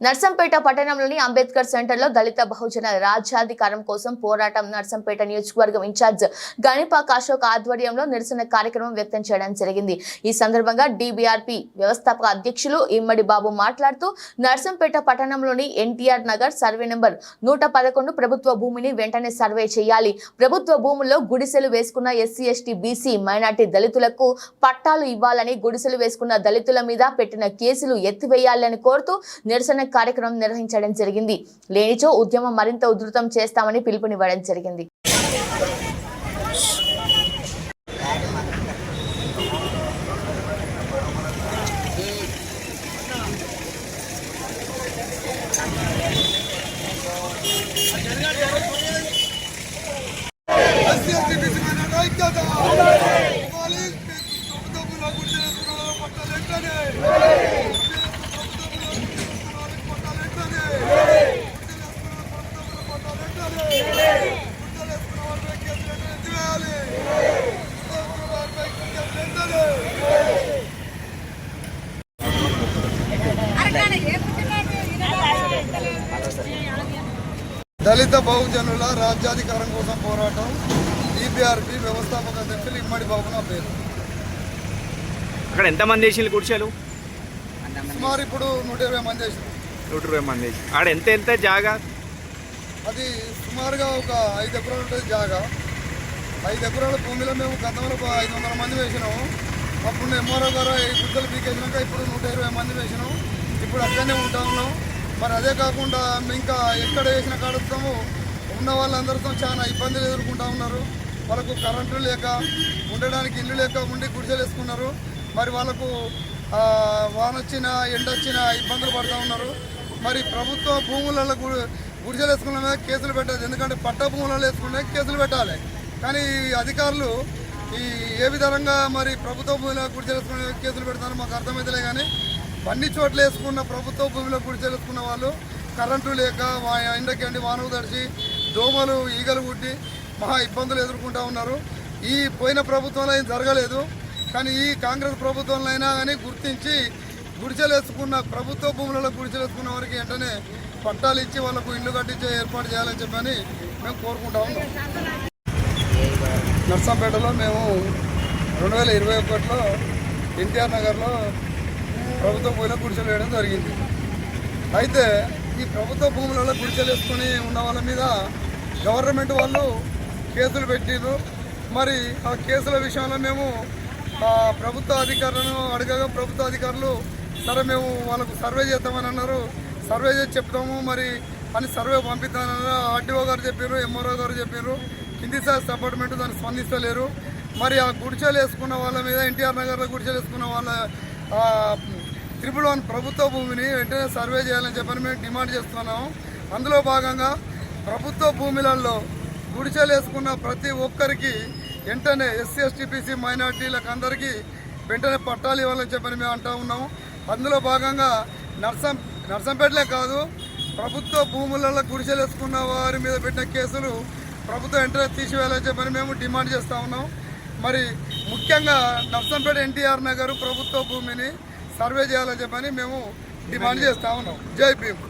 నర్సంపేట పట్టణంలోని అంబేద్కర్ సెంటర్లో దళిత బహుజన రాజ్యాధికారం కోసం పోరాటం నర్సంపేట నియోజకవర్గం ఇన్ఛార్జ్ గణిపాక్ కాశోక్ ఆధ్వర్యంలో నిరసన కార్యక్రమం వ్యక్తం చేయడం జరిగింది. ఈ సందర్భంగా డిబిఆర్పి వ్యవస్థాపక అధ్యక్షులు ఇమ్మడి బాబు మాట్లాడుతూ నర్సంపేట పట్టణంలోని ఎన్టీఆర్ నగర్ సర్వే నెంబర్ నూట పదకొండు ప్రభుత్వ భూమిని వెంటనే సర్వే చేయాలి. ప్రభుత్వ భూముల్లో గుడిసెలు వేసుకున్న ఎస్సీ ఎస్టీ బీసీ మైనార్టీ దళితులకు పట్టాలు ఇవ్వాలని గుడిసెలు వేసుకున్న దళితుల మీద పెట్టిన కేసులు ఎత్తివేయాలని కోరుతూ నిరసన కార్యక్రమం నిర్వహించడం జరిగింది లేనిచో ఉద్యమం మరింత ఉధృతం చేస్తామని పిలుపునివ్వడం జరిగింది ఐక్యత ఇవ్వాలి ప్రభుత్వంలో గుర్తు చేసుకున్న వాళ్ళ పట్టాలు వెంటనే పట్టాలు వెంటనే పట్టాలు వెంటనే గుర్తులు వేసుకున్న వాళ్ళపై కేసులు వెంటనే ఎత్తివేయాలి గుర్తులు వేసుకున్న వాళ్ళపై కేసులు వెంటనే దళిత బహుజనుల రాజ్యాధికారం కోసం పోరాటం డిపిఆర్పి వ్యవస్థాపక అధ్యక్షులు ఇమ్మడి బాబు నా పేరు. అక్కడ ఎంతమంది వేసిండ్రు కుర్చీలు సుమారు ఇప్పుడు నూట ఇరవై మంది వేసినాం నూట ఇరవై మంది ఆడ ఎంత ఎంత జాగా? అది సుమారుగా ఒక ఐదు ఎకరాలు ఉంటుంది జాగా. ఐదు ఎకరాల భూమిలో మేము గతంలో ఒక ఐదు వందల మంది వేసినాము. అప్పుడు ఎంఆర్ఓ గారు ఈ గుద్దలు పీకేసినాక ఇప్పుడు నూట ఇరవై మంది వేసినాం ఇప్పుడు అక్కడనే ఉంటా ఉన్నాం. మరి అదే కాకుండా ఇంకా ఎక్కడ వేసిన కాడతాము ఉన్న వాళ్ళందరితో చాలా ఇబ్బందులు ఎదుర్కొంటూ ఉన్నారు. వాళ్ళకు కరెంటు లేక ఉండడానికి ఇల్లు లేక ఉండి గుడిసెలు వేసుకున్నారు. మరి వాళ్ళకు వానొచ్చిన వాన వచ్చినా ఎండ వచ్చినా ఇబ్బందులు పడుతూ ఉన్నారు. మరి ప్రభుత్వ భూములలో గుడిసెలు వేసుకున్న మీద కేసులు పెట్టాలి ఎందుకంటే పట్ట భూములలో వేసుకునే కేసులు పెట్టాలి. కానీ ఈ అధికారులు ఈ ఏ విధంగా మరి ప్రభుత్వ భూమిలో గుడిసెలు వేసుకునే కేసులు పెడతారో మాకు అర్థమైతలే కానీ అన్ని చోట్ల వేసుకున్న ప్రభుత్వ భూమిలో గుడిచేసుకున్న వేసుకున్న వాళ్ళు కరెంటు లేక మా ఎండకి ఎండి వానకు తడిచి దోమలు ఈగలు కుట్టి మహా ఇబ్బందులు ఎదుర్కొంటూ ఉన్నారు. ఈ పోయిన ప్రభుత్వంలో ఏం జరగలేదు. కానీ ఈ కాంగ్రెస్ ప్రభుత్వంలో అయినా కానీ గుర్తించి గుడిసెలు వేసుకున్న ప్రభుత్వ భూములలో గుడిసెలు వేసుకున్న వారికి వెంటనే పట్టాలు ఇచ్చి వాళ్ళకు ఇల్లు కట్టించే ఏర్పాటు చేయాలని చెప్పని మేము కోరుకుంటా ఉన్నాం. నర్సంపేటలో మేము రెండు వేల ఇరవై ఒకటిలో ఎన్టీఆర్ నగర్లో ప్రభుత్వ భూమిలో గుడిసెలు వేయడం జరిగింది. అయితే ఈ ప్రభుత్వ భూములలో గుడిసెలు వేసుకొని ఉన్న వాళ్ళ మీద గవర్నమెంట్ వాళ్ళు కేసులు పెట్టారు మరి ఆ కేసుల విషయంలో మేము ఆ ప్రభుత్వ అధికారులను అడగగా ప్రభుత్వ అధికారులు సరే మేము వాళ్ళకు సర్వే చేద్దామని అన్నారు. సర్వే చేసి చెప్తాము. మరి అని సర్వే పంపిస్తానన్నారు ఆర్టీఓ గారు చెప్పారు ఎంఆర్ఓ గారు చెప్పారు కింది సార్ అపార్ట్మెంట్ దాన్ని స్పందిస్తలేరు. మరి ఆ గుడిచెలు వేసుకున్న వాళ్ళ మీద ఎన్టీఆర్ నగర్లో గుడిచెలు వేసుకున్న వాళ్ళ త్రిపుల్ వన్ ప్రభుత్వ భూమిని వెంటనే సర్వే చేయాలని చెప్పని మేము డిమాండ్ చేస్తున్నాము. అందులో భాగంగా ప్రభుత్వ భూములలో గుడిసెలు వేసుకున్న ప్రతి ఒక్కరికి వెంటనే ఎస్సీ ఎస్టీపీసీ మైనార్టీలకు అందరికీ వెంటనే పట్టాలు ఇవ్వాలని చెప్పని మేము అంటూ ఉన్నాము అందులో భాగంగా నర్సం నర్సంపేటలే కాదు ప్రభుత్వ భూములలో గుడిసెలు వేసుకున్న వారి మీద పెట్టిన కేసులు ప్రభుత్వం వెంటనే తీసివేయాలని చెప్పని మేము డిమాండ్ చేస్తూ ఉన్నాం. మరి ముఖ్యంగా నర్సంపేట ఎన్టీఆర్ నగర్ ప్రభుత్వ భూమిని సర్వే చేయాలని చెప్పని మేము డిమాండ్ చేస్తా ఉన్నాం. జై భీమ్.